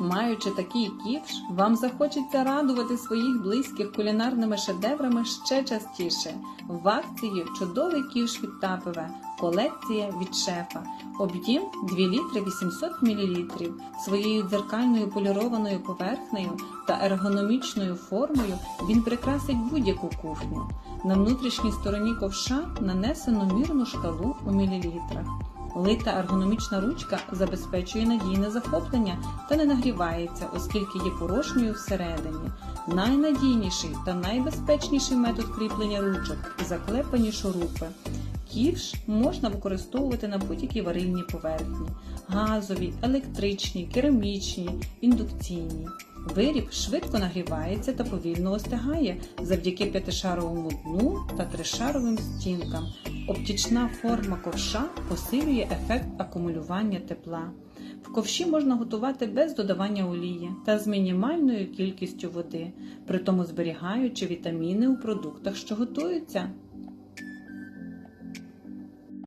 Маючи такий ківш, вам захочеться радувати своїх близьких кулінарними шедеврами ще частіше. В акції чудовий ківш від Тапеве, колекція від шефа. Об'єм 2 літри 800 мл. Своєю дзеркальною полірованою поверхнею та ергономічною формою він прикрасить будь-яку кухню. На внутрішній стороні ковша нанесено мірну шкалу у мілілітрах. Лита ергономічна ручка забезпечує надійне захоплення та не нагрівається, оскільки є порожньою всередині. Найнадійніший та найбезпечніший метод кріплення ручок заклепані шурупи. Ківш можна використовувати на будь-якій варильній поверхні: газовій, електричній, керамічній, індукційній. Виріб швидко нагрівається та повільно остигає завдяки п'ятишаровому дну та тришаровим стінкам. Оптічна форма ковша посилює ефект акумулювання тепла. В ковші можна готувати без додавання олії та з мінімальною кількістю води, при тому зберігаючи вітаміни у продуктах, що готуються.